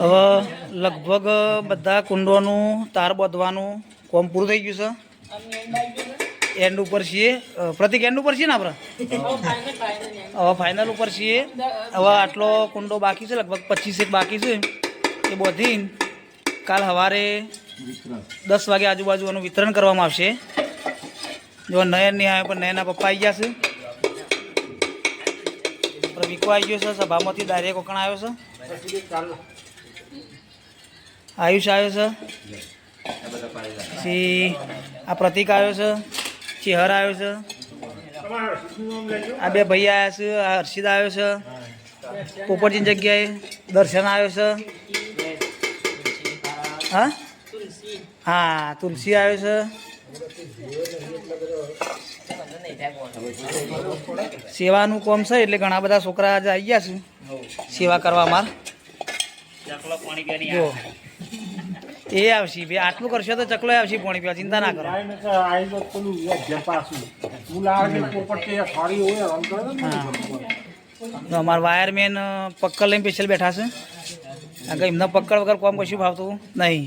હવે લગભગ બધા કુંડોનું તાર બાંધવાનું કોમ પૂરું થઈ ગયું છે. એન્ડ ઉપર છીએ. પ્રતિક એન્ડ ઉપર છીએ ને આપણે? હવે ફાઇનલ ઉપર છીએ. હવે આટલો કુંડો બાકી છે, લગભગ પચીસેક બાકી છે. એ બધી કાલ સવારે દસ વાગે આજુબાજુ એનું વિતરણ કરવામાં આવશે. જો નયન નહીં આવે પણ નયનના પપ્પા આવી ગયા છે. આપણે વિકો ગયો છે, સભામાંથી ડાયરેક્ટ કોકણ આવ્યો છે? આયુષ આવ્યો છે? પછી આ પ્રતિક આવ્યો છે? ચેહર આવ્યો છે? આ બે ભાઈ આવ્યા છે, આ હર્ષિદ આવ્યો છે. પોપટજીની જગ્યાએ દર્શન આવ્યો છે. હા? હા, તુલસી આવ્યો છે. સેવાનું કોમ છે એટલે ઘણા બધા છોકરા આજે આવી ગયા છે. સેવા કરવા માર જો. એ આવશે ભાઈ આટલું કરશો તો ચકલો આવશે પાણી પીવા ચિંતા ના કરો. તો અમારા વાયરમેન પક્કડ લઈને સ્પેશિયલ બેઠા છે. કારણ કે એમના પક્કડ વગર કોમ કશું ભાવતું નહીં.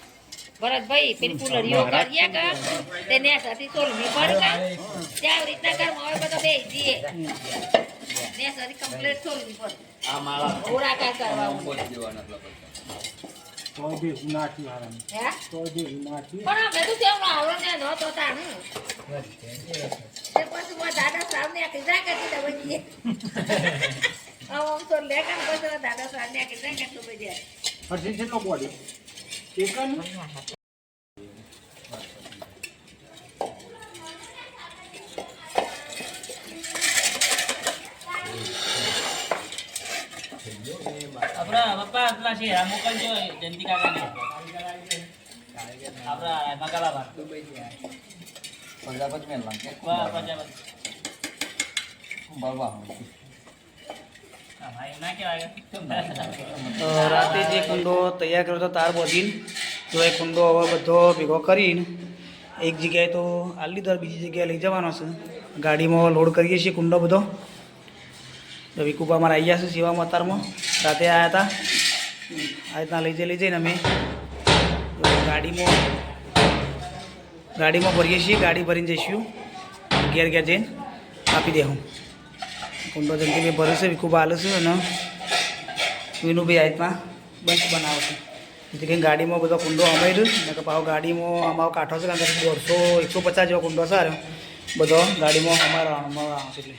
ભરતભાઈ પેલી ફૂલડીઓ કર્યા કા? સાથી સાથે સોલમી પડ કા? ત્યાં રીતના કર હવે બધો બે જીએ ને સાથે કમ્પ્લીટ સોલમી પડ આ માળા ઓરા કા કરવા તો બે નાખી હારામ હે? તો બે પણ તો તેમ ને ન તો તાણું તે પછી મારા દાદા સામને આખી જા કરતી તા આમ તો લેકન પછી દાદા જા કરતો બધી પછી કેટલો બોડી ચિકન આપણા પપ્પા પેલા છે આ મોકલજો જયંતિ કાકાને. આપણા પંજાબ જ મેં લાગે વાહ પ્રજાપતિ બાબા હા ભાઈ ના કહેવાય તો રાતે જે કુંડો તૈયાર કર્યો હતો તાર બોધીને તો એ કુંડો હવે બધો ભેગો કરીને એક જગ્યાએ તો આલી લીધો બીજી જગ્યાએ લઈ જવાનો છે. ગાડીમાં લોડ કરીએ છીએ કુંડો બધો. તો વિકુપા અમારે આવી છે સેવા મતારમાં રાતે આવ્યા હતા. આ રીતના લઈ જઈ, લઈ જઈને અમે ગાડીમાં ગાડીમાં ભરીએ છીએ, ગાડી ભરીને જઈશું. ઘેર ઘેર જઈને આપી દે હું કુંડો જલ્દી ભરે છે વિકુપા હાલે છે અને વિનુભાઈ આ રીતના બંચ બનાવે છે જેથી કરીને ગાડીમાં બધો કુંડો અમાઈ રહ્યો ને કે પાછો ગાડીમાં અમારો કાંઠો છે કારણ કે દોઢસો, એકસો પચાસ જેવો કુંડો છે. બધો ગાડીમાં અમારો આવશે એટલે